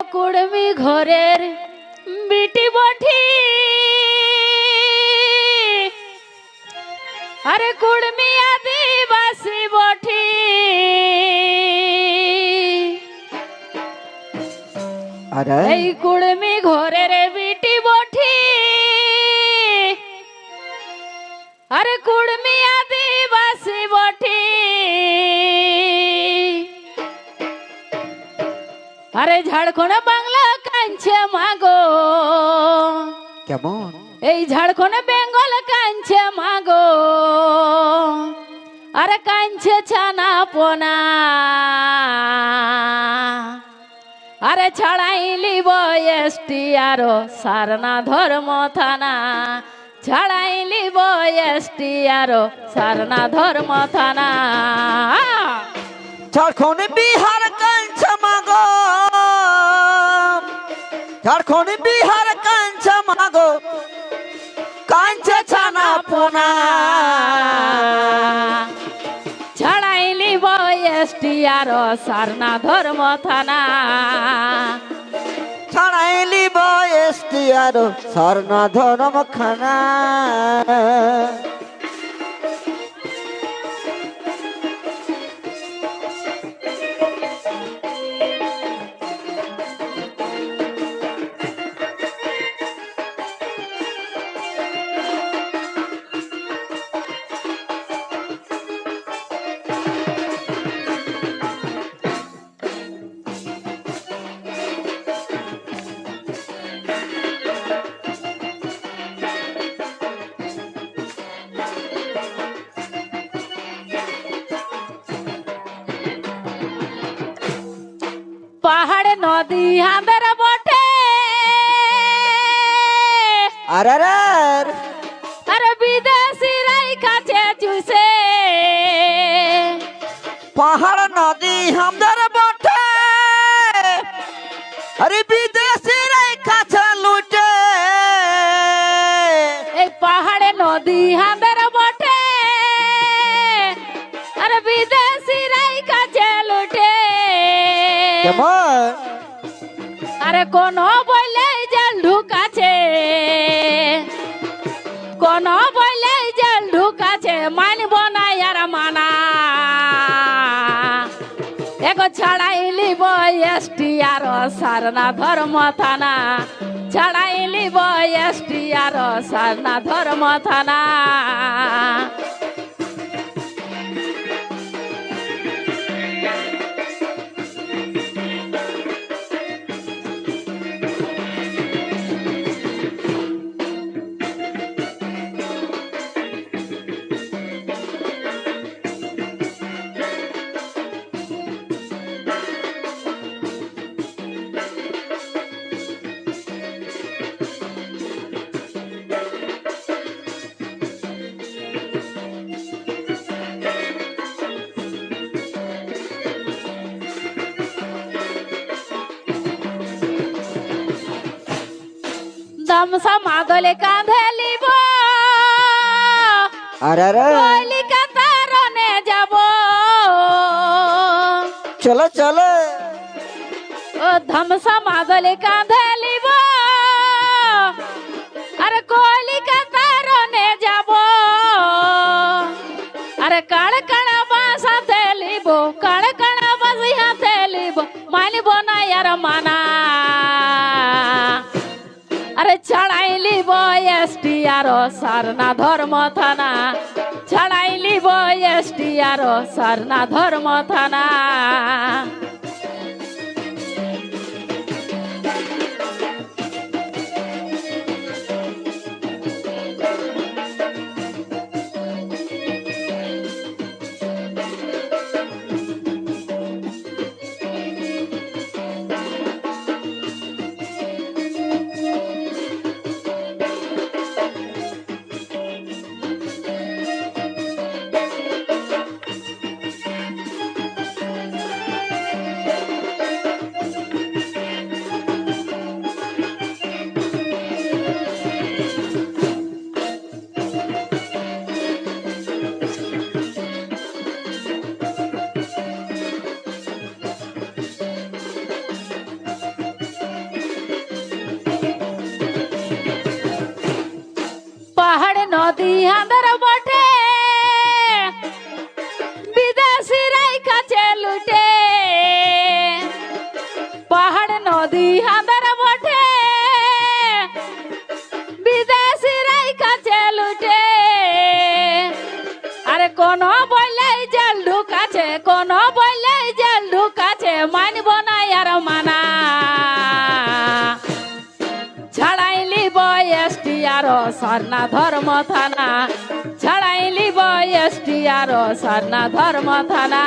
কুড়মি ঘরের বিটি বঠি আরে কুড়মি আদিবাসী বঠি আরে? এই কুড়মি ঘরের বিটি বঠি আরে কুড়মি আরে ঝাড়খণ্ড বাংলা কাঞ্ছে মাগো। কেমন? এই ঝাড়খণ্ড বেঙ্গল কাঞ্ছে মাগো। আরে কাঞ্ছে ছানা পোনা আরে ছাড়াইলি বয়সটি আরও সারনা ধর্ম থানা ছাড়াইলি বয়সটি আরও সারনা ধর্ম থানা ঝাড়খণ্ড বিহার কাঞ্চ মাগো। ঝাড়খণ্ড বিহার কাঞ্চ মাগো কাঞ্চ ছানা পোনা। ছাড়াইলি বয়সটি আরও সারনা ধর্ম থানা। ছাড়াইলি বয়সটি আরও স্বর্ণ ধর্ম খানা পাহাড় নদী হাঁদের বটে। আরে রে আর বিদেশি রাই কাছে চুষে পাহাড় নদী আমাদের বটে। আরে বিদেশি রে কাছে লুটে। এই পাহাড়ে নদী হাঁদের আরে কোন বলে জল ঢুকাছে। কোন বলে জল ঢুকাছে, মানব না আর মানা। এগো ছাড়াইলি বয়সটি আর সারনা ধর্ম থানা। ছাড়াইলি বয়সটি আর সারনা ধর্ম থানা। दम समागल कांधली बो अरे अरे। बोली का तारों ने जबो। चलो चलो। ओ दम समागल कांधली बो अरे कोली का तारों ने जबो। अरे काल कड़ा बांसा तेली बो काल कड़ा बस यहाँ तेली बो माली यार माना। আরে ছাড়াইলি বয়সটি আর সারনা ধর্ম থানা ছাড়াইলি বয়সটি আর সারনা ধর্ম থানা হাঁদার বটে। বিদেশিরাই কাছে লুটে। পাহাড় নদী হাঁদার বটে। বিদেশিরাই কাছে লুটে। আরে কোন সর্না ধর্ম থানা ছাড়াইলি বয়সটি আর সর্না ধর্ম থানা